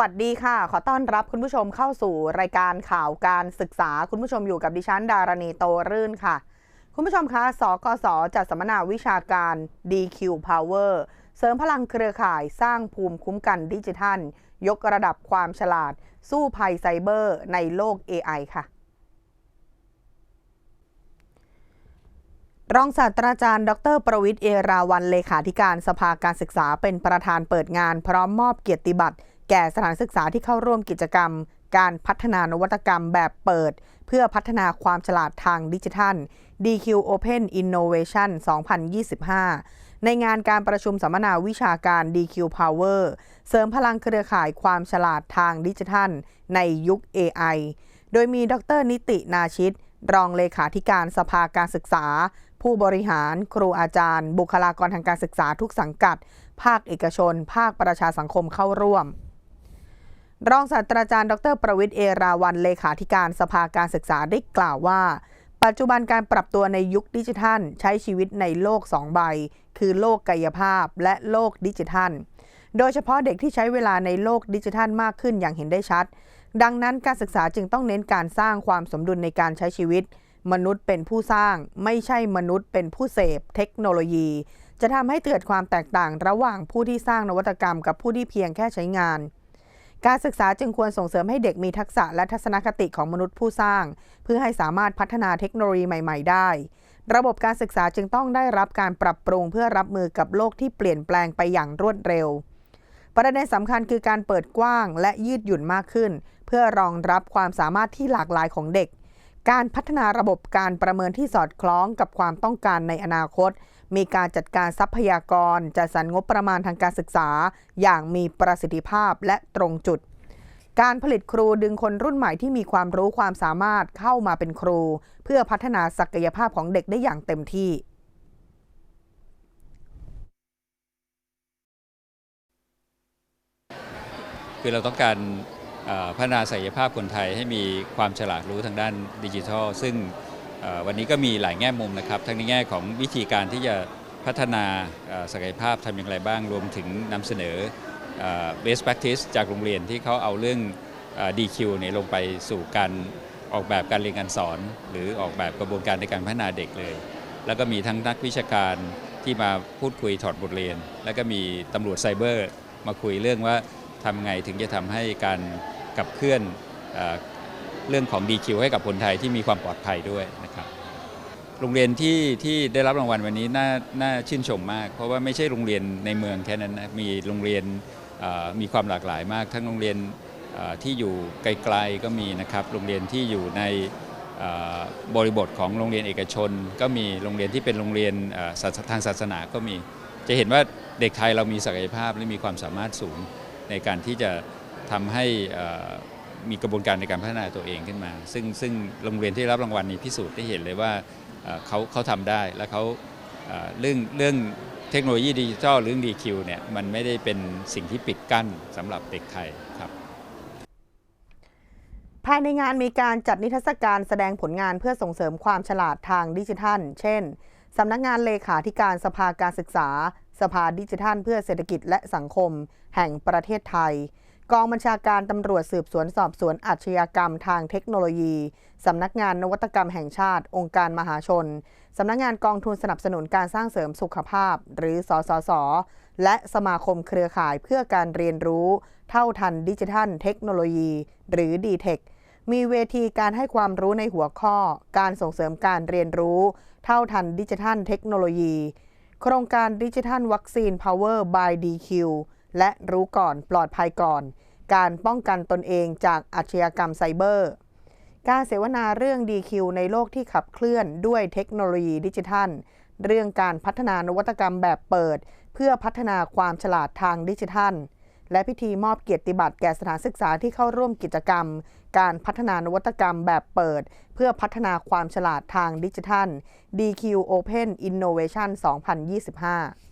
วัสดีค่ะ ขอต้อนรับคุณผู้ชมเข้าสู่รายการข่าวการศึกษา คุณผู้ชมอยู่กับดิฉันดารณีโตรื่นค่ะ คุณผู้ชมคะ สกส จัดสัมมนาวิชาการ DQ Power เสริมพลังเครือข่ายสร้างภูมิคุ้มกันดิจิทัล ยกระดับความฉลาด สู้ภัยไซเบอร์ในโลก AI ค่ะรองศาสตราจารย์ ดร ประวิทย์เอราวันเลขาธิการสภาการศึกษาเป็นประธานเปิดงาน พร้อมมอบเกียรติบัตร แก่สถานศึกษาที่เข้าร่วมกิจกรรม การพัฒนานวัตกรรมแบบเปิด เพื่อพัฒนาความฉลาดทางดิจิทัล DQ Open Innovation 2025 ในงานการประชุมสัมมนาวิชาการ DQ Power เสริมพลังเครือข่ายความฉลาดทางดิจิทัล ในยุค AI โดยมีดรนิตินาชิต รองเลขาธิการสภาการศึกษา ผู้บริหาร ครูอาจารย์ บุคลากรทางการศึกษาทุกสังกัด ภาคเอกชน ภาคประชาสังคมเข้าร่วม รองศาสตราจารย์ ดร ประวิทย์เอราวัน เลขาธิการสภาการศึกษาได้กล่าวว่า ปัจจุบันการปรับตัวในยุคดิจิทัล ใช้ชีวิตในโลก 2 ใบ คือโลกกายภาพและโลกดิจิทัล โดยเฉพาะเด็กที่ใช้เวลาในโลกดิจิทัลมากขึ้นอย่างเห็นได้ชัด ดังนั้นการศึกษาจึงต้องเน้นการสร้างความสมดุลในการใช้ชีวิต มนุษย์เป็นผู้สร้าง ไม่ใช่มนุษย์เป็นผู้เสพ เทคโนโลยี จะทำให้เกิดความแตกต่างระหว่างผู้ที่สร้างนวัตกรรม กับผู้ที่เพียงแค่ใช้งาน การศึกษาจึงควรส่งเสริมให้เด็กมีทักษะและทัศนคติของมนุษย์ผู้สร้าง เพื่อให้สามารถพัฒนาเทคโนโลยีใหม่ ๆ ได้ ระบบการศึกษาจึงต้องได้รับการปรับปรุงเพื่อรับมือกับโลกที่เปลี่ยนแปลงไปอย่างรวดเร็ว ประเด็นสำคัญคือการเปิดกว้างและยืดหยุ่นมากขึ้น เพื่อรองรับความสามารถที่หลากหลายของเด็ก การพัฒนาระบบการประเมินที่สอดคล้องกับความต้องการในอนาคต มีการจัดการทรัพยากร จัดสรรงบประมาณทางการศึกษา อย่างมีประสิทธิภาพและตรงจุด การผลิตครูดึงคนรุ่นใหม่ที่มีความรู้ความสามารถเข้ามาเป็นครู เพื่อพัฒนาศักยภาพของเด็กได้อย่างเต็มที่คือเราต้องการ พัฒนาศักยภาพคนไทยให้มีความฉลาดรู้ทางด้านดิจิทัล ซึ่งวันนี้ก็มีหลายแง่มุมนะครับ ทั้งในแง่ของวิธีการที่จะพัฒนาศักยภาพทำอย่างไรบ้าง รวมถึงนำเสนอเอ่อ best practice จากโรงเรียนที่เขาเอาเรื่อง DQ เนี่ยลงไปสู่การออกแบบการเรียนการสอน หรือออกแบบกระบวนการในการพัฒนาเด็กเลย แล้วก็มีทั้งนักวิชาการที่มาพูดคุยถอดบทเรียน แล้วก็มีตำรวจไซเบอร์มาคุยเรื่องว่า ทำไงถึงจะทำให้การกับเคลื่อนเอเรื่องของ DQ ให้กับคนไทยที่มีความปลอดภัยด้วยนะครับโรงเรียนที่ที่ได้รับรางวัลวันนี้น่าน่าชื่นชมมาก เพราะว่าไม่ใช่โรงเรียนในเมืองแค่นั้นนะมีโรงเรียนมีความหลากหลายมาก ทั้งโรงเรียนที่อยู่ไกลๆก็มีนะครับโรงเรียนที่อยู่ในบริบทของโรงเรียนเอกชน ก็มีโรงเรียนที่เป็นโรงเรียนทางศาสนาก็มี จะเห็นว่าเด็กไทยเรามีศักยภาพและมีความสามารถสูง ในการที่จะทำให้มีกระบวนการในการพัฒนาตัวเองขึ้นมา ซึ่งซึ่งโรงเรียนที่รับรางวัลนี้พิสูจน์ได้เห็นเลยว่าเขาเขาทำได้และเขาเรื่องเรื่องเทคโนโลยีดิจิทัลเรื่อง DQ เนี่ยมันไม่ได้เป็นสิ่งที่ปิดกั้นสำหรับเด็กไทยครับภายในงานมีการจัดนิทรรศการแสดงผลงานเพื่อส่งเสริมความฉลาดทางดิจิทัล เช่น สำนักงานเลขาธิการสภาการศึกษา สภาดิจิทัล เพื่อเศรษฐกิจและสังคม แห่งประเทศไทย กองบัญชาการตำรวจสืบสวนสอบสวนอาชญากรรมทางเทคโนโลยีสำนักงานนวัตกรรมแห่งชาติ องค์การมหาชนสำนักงานกองทุนสนับสนุนการสร้างเสริมสุขภาพ หรือสสส และสมาคมเครือข่ายเพื่อการเรียนรู้ เท่าทันดิจิทัลเทคโนโลยี หรือ d t e c h มีเวทีการให้ความรู้ในหัวข้อ การส่งเสริมการเรียนรู้ เท่าทันดิจิทัลเทคโนโลยี โครงการดิจิทัลวัคซีน Power by DQ และรู้ก่อนปลอดภัยก่อน การป้องกันตนเองจากอาชญากรรมไซเบอร์ การเสวนาเรื่อง DQ ในโลกที่ขับเคลื่อนด้วยเทคโนโลยีดิจิทัล เรื่องการพัฒนานวัตกรรมแบบเปิด เพื่อพัฒนาความฉลาดทางดิจิทัล และพิธีมอบเกียรติบัตรแก่สถานศึกษาที่เข้าร่วมกิจกรรม การพัฒนานวัตกรรมแบบเปิด เพื่อพัฒนาความฉลาดทางดิจิทัล DQ Open Innovation 2025